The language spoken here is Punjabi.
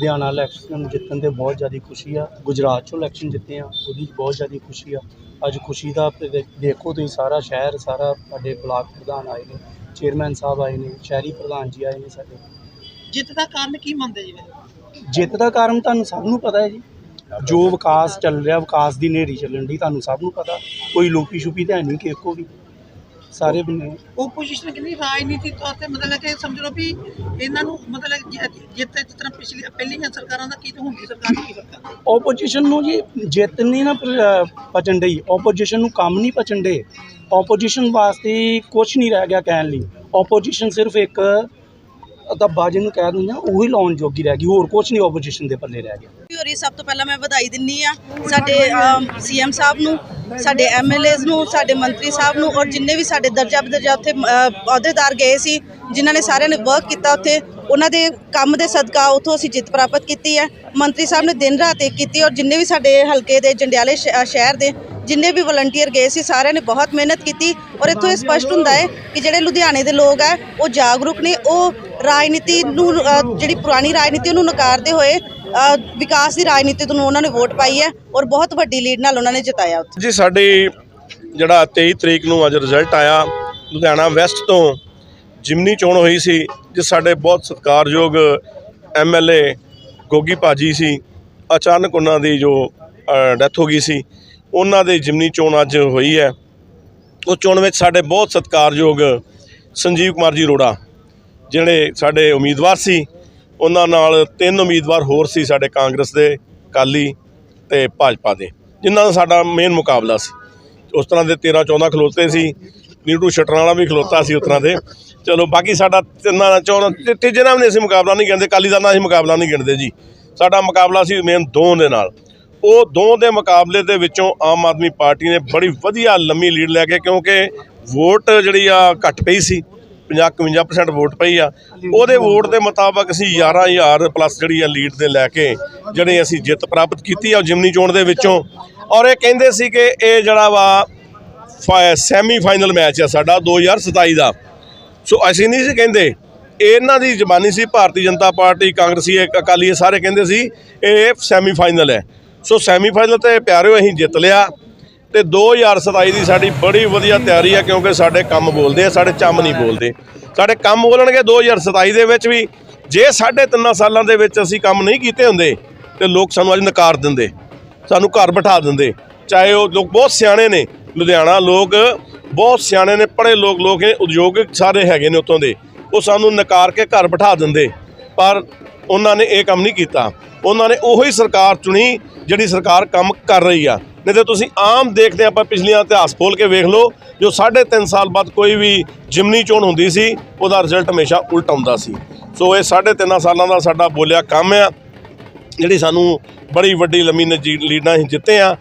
ਲੁਧਿਆਣਾ ਇਲੈਕਸ਼ਨ ਜਿੱਤਣ ਤੇ ਬਹੁਤ ਜ਼ਿਆਦਾ ਖੁਸ਼ੀ ਆ। ਗੁਜਰਾਤ ਚੋਂ ਇਲੈਕਸ਼ਨ ਜਿੱਤੇ ਆ ਉਹਦੀ ਬਹੁਤ ਜ਼ਿਆਦਾ ਖੁਸ਼ੀ ਆ। ਅੱਜ ਖੁਸ਼ੀ ਦਾ ਤੇ ਦੇ- ਦੇਖੋ ਤੁਸੀਂ ਸਾਰਾ ਸ਼ਹਿਰ ਸਾਰਾ ਸਾਡੇ ਬਲਾਕ ਪ੍ਰਧਾਨ ਆਏ ਨੇ ਚੇਅਰਮੈਨ ਸਾਹਿਬ ਆਏ ਨੇ ਸ਼ਹਿਰੀ ਪ੍ਰਧਾਨ ਜੀ ਆਏ ਨੇ ਸਾਡੇ। ਜਿੱਤ ਦਾ ਕਾਰਨ ਕੀ ਮੰਨਦੇ ਜੀ ਫਿਰ? ਜਿੱਤ ਦਾ ਕਾਰਨ ਤੁਹਾਨੂੰ ਸਭ ਨੂੰ ਪਤਾ ਹੈ ਜੀ। ਜੋ ਵਿਕਾਸ ਚੱਲ ਰਿਹਾ ਵਿਕਾਸ ਦੀ ਨੇਰੀ ਚੱਲਣ ਦੀ ਤੁਹਾਨੂੰ ਸਭ ਨੂੰ ਪਤਾ। ਕੋਈ ਲੋਪੀ ਛੁਪੀ ਤਾਂ ਹੈ ਨਹੀਂ ਕਿ ਇੱਕੋ ਵੀ। ਸਾਰੇ ਬੰਨੇ ਓਪੋਜੀਸ਼ਨ ਕਹਿੰਦੀ ਰਾਜਨੀਤੀ ਤੌਰ ਤੇ ਮਤਲਬ ਕਿ ਸਮਝ ਲਓ ਵੀ ਇਹਨਾਂ ਨੂੰ ਮਤਲਬ ਜਿੱਤ ਜਿਸ ਤਰ੍ਹਾਂ ਪਿਛਲੀ ਪਹਿਲੀਆਂ ਸਰਕਾਰਾਂ ਦਾ ਕੀ ਤੇ ਹੁਣ ਦੀ ਸਰਕਾਰ ਦੀ ਕੀ ਫ਼ਰਕ ਓਪੋਜੀਸ਼ਨ ਨੂੰ ਜੀ ਜਿੱਤ ਨਹੀਂ ਨਾ ਪਚਣ ਡਈ। ਓਪੋਜੀਸ਼ਨ ਨੂੰ ਕੰਮ ਨਹੀਂ ਪਚਣ ਡੇ ਓਪੋਜੀਸ਼ਨ ਵਾਸਤੇ ਕੁਝ ਨਹੀਂ ਰਹਿ ਗਿਆ ਕਹਿਣ ਲਈ। ਓਪੋਜੀਸ਼ਨ ਸਿਰਫ ਇੱਕ ਦੱਬਾ ਜਿਹਨੂੰ ਕਹਿ ਦਿੰਦੇ ਆ ਉਹੀ ਲਾਉਣ ਜੋਗੀ ਰਹਿ ਗਈ। ਹੋਰ ਕੁਝ ਨਹੀਂ ਓਪੋਜੀਸ਼ਨ ਦੇ ਪੱਲੇ ਰਹਿ ਗਿਆ। ਹੋਰੀ ਸਭ ਤੋਂ ਪਹਿਲਾਂ ਮੈਂ ਵਧਾਈ ਦਿੰਨੀ ਆ ਸਾਡੇ ਸੀਐਮ ਸਾਹਿਬ ਨੂੰ। ਸਾਡੇ ਐਮਐਲਏਜ਼ ਨੂੰ, ਸਾਡੇ ਮੰਤਰੀ ਸਾਹਿਬ ਨੂੰ ਔਰ ਜਿੰਨੇ ਵੀ ਸਾਡੇ ਦਰਜਾ ਬਦਰਜਾ ਉੱਥੇ ਅਹੁਦੇਦਾਰ ਗਏ ਸੀ, ਜਿਨ੍ਹਾਂ ਨੇ ਸਾਰਿਆਂ ਨੇ ਵਰਕ ਕੀਤਾ ਉੱਥੇ, ਉਹਨਾਂ ਦੇ ਕੰਮ ਦੇ ਸਦਕਾ ਉੱਥੋਂ ਅਸੀਂ ਜਿੱਤ ਪ੍ਰਾਪਤ ਕੀਤੀ ਹੈ। ਮੰਤਰੀ ਸਾਹਿਬ ਨੇ ਦਿਨ ਰਾਤ ਇੱਕ ਕੀਤੀ ਔਰ ਜਿੰਨੇ ਵੀ ਸਾਡੇ ਹਲਕੇ ਦੇ, ਜੰਡਿਆਲੇ ਸ਼ਹਿਰ ਦੇ, ਜਿੰਨੇ ਵੀ ਵਲੰਟੀਅਰ ਗਏ ਸੀ, ਸਾਰਿਆਂ ਨੇ ਬਹੁਤ ਮਿਹਨਤ ਕੀਤੀ ਔਰ ਇੱਥੋਂ ਇਹ ਸਪਸ਼ਟ ਹੁੰਦਾ ਹੈ ਕਿ ਜਿਹੜੇ ਲੁਧਿਆਣੇ ਦੇ ਲੋਕ ਹੈ, ਉਹ ਜਾਗਰੂਕ ਨੇ, ਉਹ ਰਾਜਨੀਤੀ ਨੂੰ ਜਿਹੜੀ ਪੁਰਾਣੀ ਰਾਜਨੀਤੀ ਉਹਨੂੰ ਨਕਾਰਦੇ ਹੋਏ ਵਿਕਾਸ ਦੀ ਰਾਜਨੀਤੀ ਨੂੰ ਉਹਨਾਂ ਨੇ ਵੋਟ ਪਾਈ ਹੈ ਔਰ ਬਹੁਤ ਵੱਡੀ ਲੀਡ ਨਾਲ ਉਹਨਾਂ ਨੇ ਜਿਤਾਇਆ ਉੱਥੇ। ਜੀ, ਸਾਡੀ ਜਿਹੜਾ 23 ਤਰੀਕ ਨੂੰ ਅੱਜ ਰਿਜ਼ਲਟ ਆਇਆ, ਲੁਧਿਆਣਾ ਵੈਸਟ ਤੋਂ ਜਿਮਨੀ ਚੋਣ ਹੋਈ ਸੀ, ਜਿਸ ਸਾਡੇ ਬਹੁਤ ਸਤਿਕਾਰਯੋਗ ਐਮਐਲਏ ਗੋਗੀ ਭਾਜੀ ਸੀ, ਅਚਾਨਕ ਉਹਨਾਂ ਦੀ ਜੋ ਡੈਥ ਹੋ ਗਈ ਸੀ, ਉਹਨਾਂ ਦੇ ਜਿਮਨੀ ਚੋਣ ਅੱਜ ਹੋਈ ਹੈ। ਉਹ ਚੋਣ ਵਿੱਚ ਸਾਡੇ ਬਹੁਤ ਸਤਿਕਾਰਯੋਗ ਸੰਜੀਵ ਕੁਮਾਰ ਜੀ ਅਰੋੜਾ, ਜਿਹੜੇ ਸਾਡੇ ਉਮੀਦਵਾਰ ਸੀ ਉਹਨਾਂ ਨਾਲ ਤਿੰਨ ਉਮੀਦਵਾਰ ਹੋਰ ਸੀ ਸਾਡੇ ਕਾਂਗਰਸ ਦੇ ਕਾਲੀ ਤੇ ਭਾਜਪਾ ਦੇ, ਜਿਨ੍ਹਾਂ ਦਾ ਸਾਡਾ ਮੇਨ ਮੁਕਾਬਲਾ ਸੀ। ਉਸ ਤਰ੍ਹਾਂ ਦੇ 13 14 ਖਲੋਤੇ ਸੀ ਨੀਟੂ ਸ਼ਟਰਾਂ ਵਾਲਾ ਵੀ ਖਲੋਤਾ ਸੀ ਉਸ ਤਰ੍ਹਾਂ ਦੇ। ਚਲੋ ਬਾਕੀ ਸਾਡਾ ਤਿੰਨਾਂ ਦਾ ਚੋਣ ਤੀਜੇ ਨਾਲ ਵੀ ਅਸੀਂ ਮੁਕਾਬਲਾ ਨਹੀਂ ਗਿਣਦੇ ਕਾਲੀ ਦਾ ਨਾਲ ਅਸੀਂ ਮੁਕਾਬਲਾ ਨਹੀਂ ਗਿਣਦੇ ਜੀ। ਸਾਡਾ ਮੁਕਾਬਲਾ ਸੀ ਮੇਨ ਦੋ ਦੇ ਨਾਲ। ਉਹ ਦੋ ਦੇ ਮੁਕਾਬਲੇ ਦੇ ਵਿੱਚੋਂ ਆਮ ਆਦਮੀ ਪਾਰਟੀ ਨੇ ਬੜੀ ਵਧੀਆ ਲੰਮੀ ਲੀਡ ਲੈ ਕੇ, ਕਿਉਂਕਿ ਵੋਟ ਜਿਹੜੀ ਆ ਘੱਟ ਪਈ ਸੀ। 50 51% ਵੋਟ ਪਈ ਆ। ਉਹਦੇ ਵੋਟ ਦੇ ਮੁਤਾਬਕ ਅਸੀਂ 11000 ਪਲੱਸ ਜਿਹੜੀ ਆ ਲੀਡ ਦੇ ਲੈ ਕੇ ਜਿਹੜੇ ਅਸੀਂ ਜਿੱਤ ਪ੍ਰਾਪਤ ਕੀਤੀ ਆ ਜਿਮਨੀ ਚੋਣ ਦੇ ਵਿੱਚੋਂ। ਔਰ ਇਹ ਕਹਿੰਦੇ ਸੀ ਕਿ ਇਹ ਜਿਹੜਾ ਵਾ ਸੈਮੀ ਫਾਈਨਲ ਮੈਚ ਆ ਸਾਡਾ 2027 ਦਾ। ਸੋ ਅਸੀਂ ਨਹੀਂ ਸੀ ਕਹਿੰਦੇ। ਇਹਨਾਂ ਦੀ ਜ਼ਬਾਨੀ ਸੀ, ਭਾਰਤੀ ਜਨਤਾ ਪਾਰਟੀ, ਕਾਂਗਰਸੀ ਅਕਾਲੀ ਸਾਰੇ ਕਹਿੰਦੇ ਸੀ, ਇਹ ਸੈਮੀ ਫਾਈਨਲ ਹੈ। ਸੋ ਸੈਮੀ ਫਾਈਨਲ ਤੇ ਪਿਆਰਿਓ ਅਸੀਂ ਜਿੱਤ ਲਿਆ। ਤੇ 2027 ਦੀ ਸਾਡੀ ਬੜੀ ਵਧੀਆ ਤਿਆਰੀ ਹੈ ਕਿਉਂਕਿ ਸਾਡੇ ਕੰਮ ਬੋਲਦੇ ਆ, ਸਾਡੇ ਚੰਮ ਨਹੀਂ ਬੋਲਦੇ। ਸਾਡੇ ਕੰਮ ਬੋਲਣਗੇ 2027 ਦੇ ਵਿੱਚ ਵੀ। ਜੇ ਸਾਢੇ ਤਿੰਨਾਂ ਸਾਲਾਂ ਦੇ ਵਿੱਚ ਅਸੀਂ ਕੰਮ ਨਹੀਂ ਕੀਤੇ ਹੁੰਦੇ, ਤੇ ਲੋਕ ਸਾਨੂੰ ਅੱਜ ਨਕਾਰ ਦਿੰਦੇ, ਸਾਨੂੰ ਘਰ ਬਿਠਾ ਦਿੰਦੇ। ਚਾਹੇ ਉਹ ਲੋਕ ਬਹੁਤ ਸਿਆਣੇ ਨੇ, ਲੁਧਿਆਣਾ ਲੋਕ ਬਹੁਤ ਸਿਆਣੇ ਨੇ, ਪੜ੍ਹੇ ਲੋਕ ਲੋਕ ਨੇ ਉਦਯੋਗਿਕ ਸਾਰੇ ਹੈਗੇ ਨੇ ਉੱਥੋਂ ਦੇ। ਉਹ ਸਾਨੂੰ ਨਕਾਰ ਕੇ ਘਰ ਬਿਠਾ ਦਿੰਦੇ, ਪਰ ਉਹਨਾਂ ਨੇ ਇਹ ਕੰਮ ਨਹੀਂ ਕੀਤਾ। ਉਹਨਾਂ ਨੇ ਉਹੀ ਸਰਕਾਰ ਚੁਣੀ ਜਿਹੜੀ ਸਰਕਾਰ ਕੰਮ ਕਰ ਰਹੀ ਆ। ਨਹੀਂ ਤੇ ਤੁਸੀਂ ਆਮ ਦੇਖਦੇ ਆਪਾਂ ਪਿਛਲੀਆਂ ਇਤਿਹਾਸ ਖੋਲ ਕੇ ਵੇਖ ਲਓ, ਜੋ ਸਾਢੇ ਤਿੰਨ ਸਾਲ ਬਾਅਦ ਕੋਈ ਵੀ ਜਿਮਨੀ ਚੋਣ ਹੁੰਦੀ ਸੀ, ਉਹਦਾ ਰਿਜ਼ਲਟ ਹਮੇਸ਼ਾ ਉਲਟ ਆਉਂਦਾ ਸੀ। ਸੋ ਇਹ ਸਾਢੇ ਤਿੰਨਾਂ ਸਾਲਾਂ ਦਾ ਸਾਡਾ ਬੋਲਿਆ ਕੰਮ ਆ, ਜਿਹੜੀ ਸਾਨੂੰ ਬੜੀ ਵੱਡੀ ਲੰਮੀ ਨਜੀ- ਲੀਡਾਂ ਅਸੀਂ ਜਿੱਤੇ ਆ।